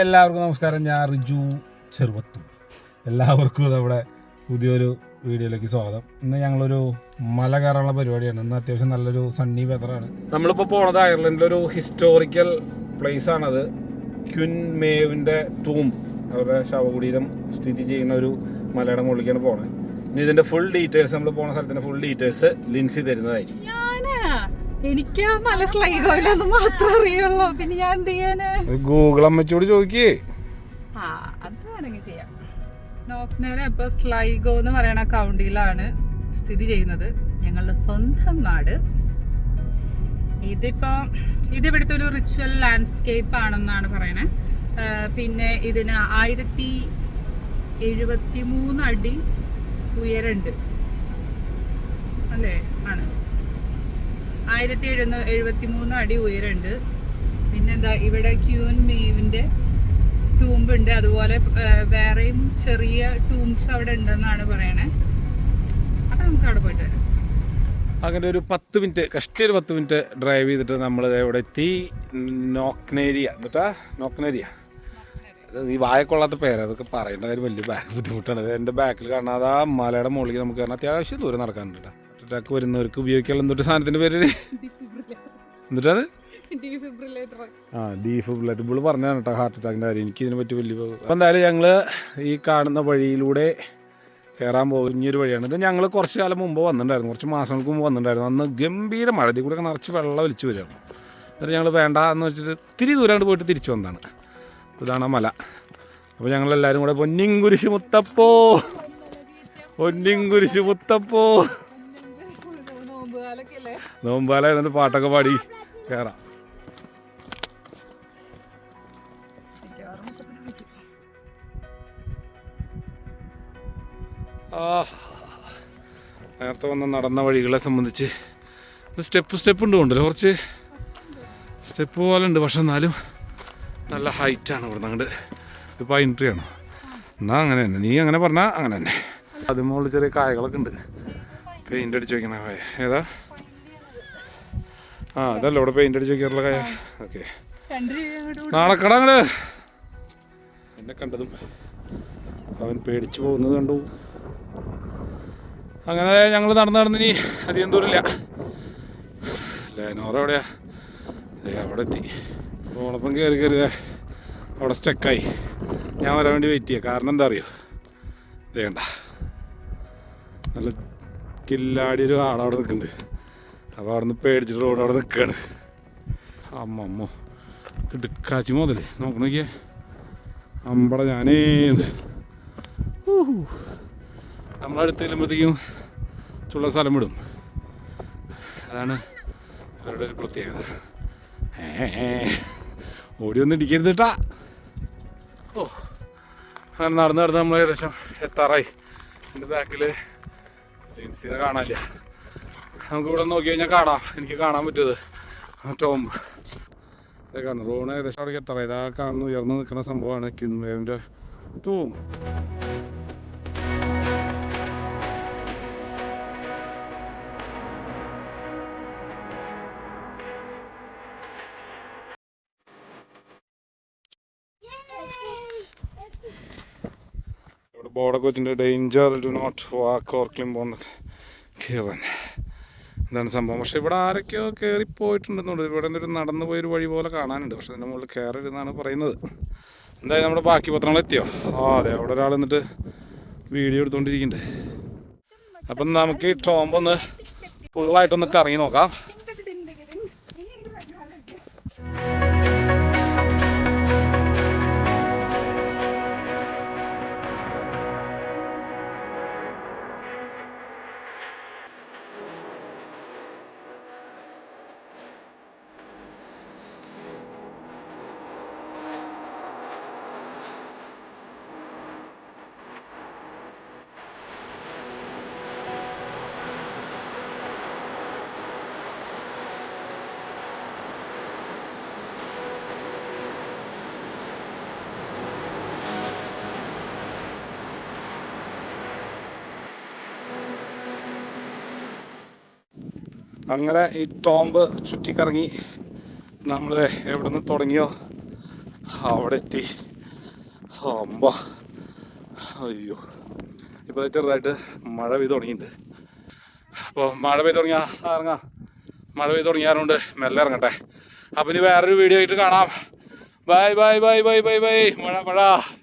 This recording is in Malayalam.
എല്ലാവർക്കും നമസ്കാരം. ഞാൻ റിജു ചെറുപത്തു എല്ലാവർക്കും നമ്മുടെ പുതിയൊരു വീഡിയോയിലേക്ക് സ്വാഗതം. ഇന്ന് ഞങ്ങളൊരു മല കയറാനുള്ള പരിപാടിയാണ്. ഇന്ന് അത്യാവശ്യം നല്ലൊരു സണ്ണി വെതറാണ് നമ്മളിപ്പോൾ പോണത് അയർലൻഡിലൊരു ഹിസ്റ്റോറിക്കൽ പ്ലേസ് ആണത്. ക്യുൻ മേവിന്റെ ടൂം അവരുടെ ശവകുടീരം സ്ഥിതി ചെയ്യുന്ന ഒരു മലയുടെ മുകളിലേക്കാണ് പോണത്. ഇനി ഇതിന്റെ ഫുൾ ഡീറ്റെയിൽസ് നമ്മൾ പോണ സ്ഥലത്തിന്റെ ഫുൾ ഡീറ്റെയിൽസ് ലിൻസി തരുന്നതായിരിക്കും. എനിക്ക് മല മാത്രം അറിയുള്ളൂ. പിന്നെ ഞാൻ എന്ത് ചെയ്യാന്? ഗൂഗിൾ അമ്മച്ചോട് ചോദിക്കേ. ആ അത് വേണമെങ്കിൽ ചെയ്യാം. നോക്നേര ഇപ്പൊ സ്ലൈഗോ എന്ന് പറയുന്ന കൗണ്ടിയിലാണ് സ്ഥിതി ചെയ്യുന്നത്. ഞങ്ങളുടെ സ്വന്തം നാട്. ഇതിപ്പോ ഇത് ഇവിടുത്തെ ഒരു റിച്വൽ ലാൻഡ്സ്കേപ്പ് ആണെന്നാണ് പറയണേ. പിന്നെ ഇതിന് ആയിരത്തി എഴുപത്തി മൂന്ന് അടി ഉയരണ്ട് അല്ലേ? ആണ്. ആയിരത്തി എഴുന്നൂ എഴുപത്തി മൂന്ന് അടി ഉയരമുണ്ട്. പിന്നെന്താ ഇവിടെ ക്യൂൻ മീവിന്റെ ടൂംബ് ഉണ്ട് അതുപോലെ വേറെയും ചെറിയ ടൂംസ് അവിടെ ഉണ്ടെന്നാണ് പറയണേ. അപ്പം നമുക്ക് അവിടെ പോയിട്ട് വരാം. അങ്ങനെ ഒരു പത്ത് മിനിറ്റ് കഷ്ടി ഒരു പത്ത് മിനിറ്റ് ഡ്രൈവ് ചെയ്തിട്ട് നമ്മൾ ഇവിടെ എത്തി. നോക്നേരിയ. എന്നിട്ടാ നോക്നേരിയ. ഈ വായക്കൊള്ളാത്ത പേര് അതൊക്കെ പറയേണ്ട കാര്യം വലിയ ബുദ്ധിമുട്ടാണ്. എന്റെ ബാക്കിൽ കാണാതെ ആ മലയുടെ മുകളിൽ നമുക്ക് കാരണം അത്യാവശ്യം ദൂരം നടക്കാനുണ്ട് കേട്ടോ. അറ്റാക്ക് വരുന്നവർക്ക് ഉപയോഗിക്കാനുള്ള എന്തൊരു സാധനത്തിന്റെ പേര്? എന്നിട്ട് അത് ആ ഇപ്പോൾ പറഞ്ഞാണ് കേട്ടോ ഹാർട്ട് അറ്റാക്കിന്റെ കാര്യം. എനിക്ക് ഇതിനെ പറ്റി വലിയ അപ്പോൾ എന്തായാലും ഞങ്ങൾ ഈ കാണുന്ന വഴിയിലൂടെ കയറാൻ പോകുന്നൊരു വഴിയാണ്. ഇത് ഞങ്ങൾ കുറച്ച് കാലം മുമ്പ് വന്നിട്ടുണ്ടായിരുന്നു. കുറച്ച് മാസങ്ങൾക്ക് മുമ്പ് വന്നിട്ടുണ്ടായിരുന്നു. അന്ന് ഗംഭീര മഴ. ഇതിൽ കൂടെ നിറച്ച് വെള്ളം വലിച്ചു വരികയാണ്. എന്നിട്ട് ഞങ്ങൾ വേണ്ട എന്ന് വെച്ചിട്ട് ഇത്തിരി ദൂരം പോയിട്ട് തിരിച്ചു വന്നതാണ്. ഇതാണ് മല. അപ്പോൾ ഞങ്ങളെല്ലാവരും കൂടെ പൊന്നിങ്കുരിശ് മുത്തപ്പോ. പൊന്നിങ്കുരിശ് മുത്തപ്പോ. നോമ്പാല എന്നിട്ട് പാട്ടൊക്കെ പാടി കയറാം ആ നേരത്തെ വന്ന നടന്ന വഴികളെ സംബന്ധിച്ച് സ്റ്റെപ്പ് സ്റ്റെപ്പ് ഉണ്ട് കൊണ്ടല്ലോ കുറച്ച് സ്റ്റെപ്പ് പോലെ ഉണ്ട് പക്ഷെ എന്നാലും നല്ല ഹൈറ്റാണ് ഇവിടെ അങ്ങോട്ട് ഇത് പൈൻ ട്രീ ആണോ. എന്നാൽ അങ്ങനെ തന്നെ. നീ അങ്ങനെ പറഞ്ഞാൽ അങ്ങനെ തന്നെ. അതിന് മുകളിൽ ചെറിയ കായകളൊക്കെ ഉണ്ട്. പെയിന്റ് അടിച്ച് വയ്ക്കുന്ന കായ. ഏതാ? ആ അതല്ല ഇവിടെ പെയിന്റ് അടിച്ച് വയ്ക്കാറുള്ള കായ. ഓക്കെ നാളെ കടങ്ങൾ എന്നെ കണ്ടതും അവൻ പേടിച്ചു പോകുന്നത് കണ്ടു. അങ്ങനെ ഞങ്ങൾ നടന്നു നടന്ന് ഇനി അധികം ദൂരമില്ല. ലൈനോറ എവിടെയാ? അവിടെ എത്തി. ഓണപ്പം കയറി കയറി അവിടെ സ്റ്റക്കായി ഞാൻ വരാൻ വേണ്ടി വെയിറ്റ് ചെയ്യാം. കാരണം എന്താ അറിയോ? വേണ്ട നല്ല കില്ലാടി ഒരു ആളവിടെ നിൽക്കുന്നുണ്ട്. അപ്പോൾ അവിടെ നിന്ന് പേടിച്ചിട്ട് റോഡ് അവിടെ നിൽക്കുകയാണ്. അമ്മ അമ്മ. കിടുക്കാച്ചി മോതല്ലേ നോക്ക് നോക്കിയേ. അമ്പട ഞാനേ നമ്മളടുത്ത് ചെല്ലുമ്പോഴത്തേക്കും ചുള്ള സ്ഥലം വിടും. അതാണ് അവരുടെ ഒരു പ്രത്യേകത. ഓടി ഒന്നും ഇടിക്കരുത് കേട്ടാ ഓ. അങ്ങനെ നടന്ന് നടന്ന് നമ്മൾ ഏകദേശം എത്താറായി. എന്റെ ബാക്കിൽ ലിൻസിനെ കാണാനില്ല. നമുക്ക് ഇവിടെ നോക്കി കഴിഞ്ഞാൽ കാണാം. എനിക്ക് കാണാൻ പറ്റിയത്. ടോംബ് ഇതേ കാണുന്നു. റോഡ് ഏകദേശം അവിടെ എത്ര ഇതാ കാണുന്ന. ഉയർന്നു നിൽക്കുന്ന സംഭവമാണ് കിൻവേവിന്റെ ടൂം. ബോർഡൊക്കെ വെച്ചിട്ടുണ്ട് danger do not walk or climb on Kehrer എന്താണ് സംഭവം. പക്ഷേ ഇവിടെ ആരൊക്കെയോ കയറി പോയിട്ടുണ്ടെന്നുണ്ട് ഇവിടെ എന്തൊരു നടന്നു പോയൊരു വഴി പോലെ കാണാനുണ്ട്. പക്ഷെ അതിന്റെ മുകളിൽ കയറരുതെന്നാണ് പറയുന്നത്. എന്തായാലും നമ്മുടെ ബാക്കി പത്രങ്ങൾ എത്തിയോ? ആ അതെ. അവിടെ ഒരാൾ എന്നിട്ട് വീഡിയോ എടുത്തുകൊണ്ടിരിക്കുന്നുണ്ട് അപ്പം നമുക്ക് ഈ ടോമ്പൊന്ന് ഫുള്ളായിട്ടൊന്ന് കറങ്ങി നോക്കാം. അങ്ങനെ ഈ ടോംബ് ചുറ്റിക്കറങ്ങി നമ്മൾ എവിടെ നിന്ന് തുടങ്ങിയോ? അവിടെ എത്തി അമ്പ. അയ്യോ. ഇപ്പോൾ ചെറുതായിട്ട് മഴ പെയ്ത് തുടങ്ങിയിട്ടുണ്ട്. അപ്പോൾ മഴ പെയ്ത് തുടങ്ങിയാ ഇറങ്ങാം. മഴ പെയ്ത് തുടങ്ങിയാറുണ്ട് മെല്ലെ ഇറങ്ങട്ടെ. അപ്പം ഇനി വേറൊരു വീഡിയോ ആയിട്ട് കാണാം. Bye bye bye bye bye bye. മഴ മഴ.